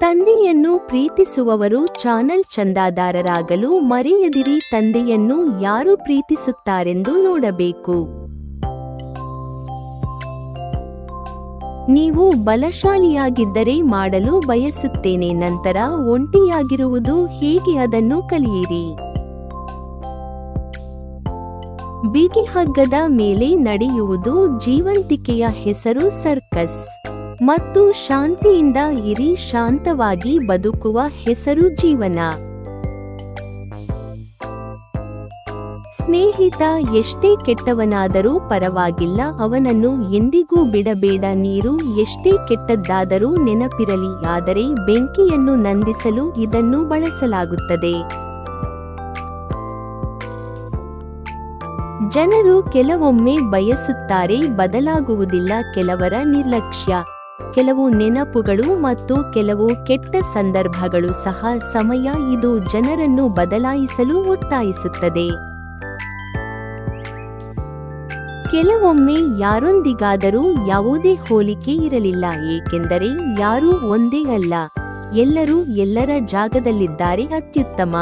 ತಂದೆಯನ್ನು ಪ್ರೀತಿಸುವವರು ಚಾನಲ್ ಚಂದಾದಾರರಾಗಲು ಮರೆಯದಿರಿ, ತಂದೆಯನ್ನು ಯಾರು ಪ್ರೀತಿಸುತ್ತಾರೆಂದು ನೋಡಬೇಕು. ನೀವು ಬಲಶಾಲಿಯಾಗಿದ್ದರೆ ಮಾಡಲು ಬಯಸುತ್ತೇನೆ, ನಂತರ ಒಂಟಿಯಾಗಿರುವುದು ಹೇಗೆ ಅದನ್ನು ಕಲಿಯಿರಿ. ಬಿಗಿ ಹಗ್ಗದ ಮೇಲೆ ನಡೆಯುವುದು ಜೀವಂತಿಕೆಯ ಹೆಸರು ಸರ್ಕಸ್. ಮತ್ತು ಶಾಂತಿಯಿಂದ ಇರಿ, ಶಾಂತವಾಗಿ ಬದುಕುವ ಹೆಸರು ಜೀವನ. ಸ್ನೇಹಿತ, ಎಷ್ಟೇ ಕೆಟ್ಟವನಾದರೂ ಪರವಾಗಿಲ್ಲ, ಅವನನ್ನು ಎಂದಿಗೂ ಬಿಡಬೇಡ, ನೀರು ಎಷ್ಟೇ ಕೆಟ್ಟದ್ದಾದರೂ ನೆನಪಿರಲಿ, ಆದರೆ ಬೆಂಕಿಯನ್ನು ನಂದಿಸಲು ಇದನ್ನು ಬಳಸಲಾಗುತ್ತದೆ. ಜನರು ಕೆಲವೊಮ್ಮೆ ಬಯಸುತ್ತಾರೆ, ಬದಲಾಗುವುದಿಲ್ಲ, ಕೆಲವರ ನಿರ್ಲಕ್ಷ್ಯ. ಕೆಲವು ನೆನಪುಗಳು ಮತ್ತು ಕೆಲವು ಕೆಟ್ಟ ಸಂದರ್ಭಗಳು ಸಹ ಸಮಯ ಇದು ಜನರನ್ನು ಬದಲಾಯಿಸಲು ಒತ್ತಾಯಿಸುತ್ತದೆ. ಕೆಲವೊಮ್ಮೆ ಯಾರೊಂದಿಗಾದರೂ ಯಾವುದೇ ಹೋಲಿಕೆ ಇರಲಿಲ್ಲ, ಏಕೆಂದರೆ ಯಾರೂ ಒಂದೇ ಅಲ್ಲ. ಎಲ್ಲರೂ ಎಲ್ಲರ ಜಾಗದಲ್ಲಿದ್ದಾರೆ ಅತ್ಯುತ್ತಮ.